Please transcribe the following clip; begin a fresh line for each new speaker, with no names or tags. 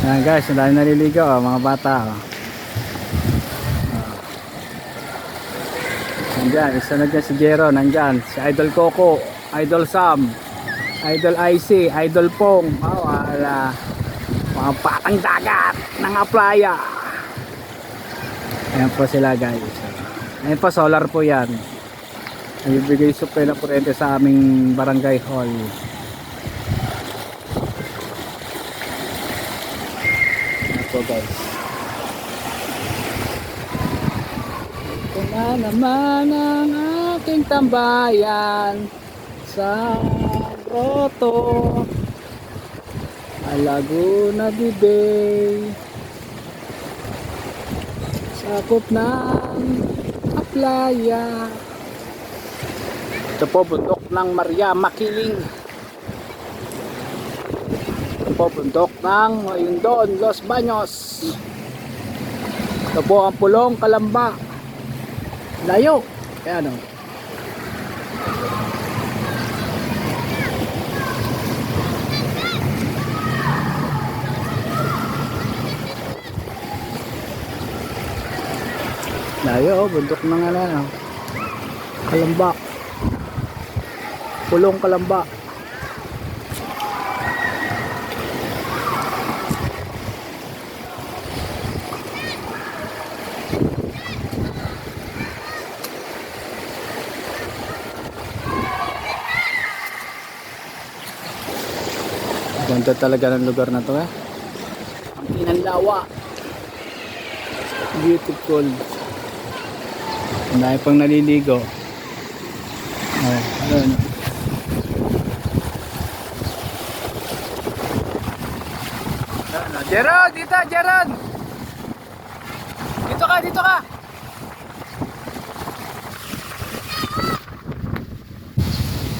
Ayan guys, ang dami naliligo oh, mga bata. Oh. Nandyan, isa na dyan si Jero, nandyan. Si Idol Coco, Idol Sam, Idol IC, Idol Pong. Oh, wala. Mga patang dagat ng playa. Ayan po sila guys. Ayan po, solar po yan. Ibigay supply na kurente sa aming barangay hall. Po guys. Ito na naman ang aking tambayan sa grotto. Laguna de Bay. Sakop ng playa. Ito po bundok ng Maria Makiling. Ito po bundok ng Los Baños. Ito po ang Pulong Kalamba. Layo. Ayan o. Layo, oh, bundok ng ano, ano. Kalamba. Pulong Kalamba. Ganda talaga ng lugar na to eh. Ang pinanlawa. Beautiful. Dami pang naliligo. Oh, ayun. Gerard, dito, Gerard! Dito ka, dito ka!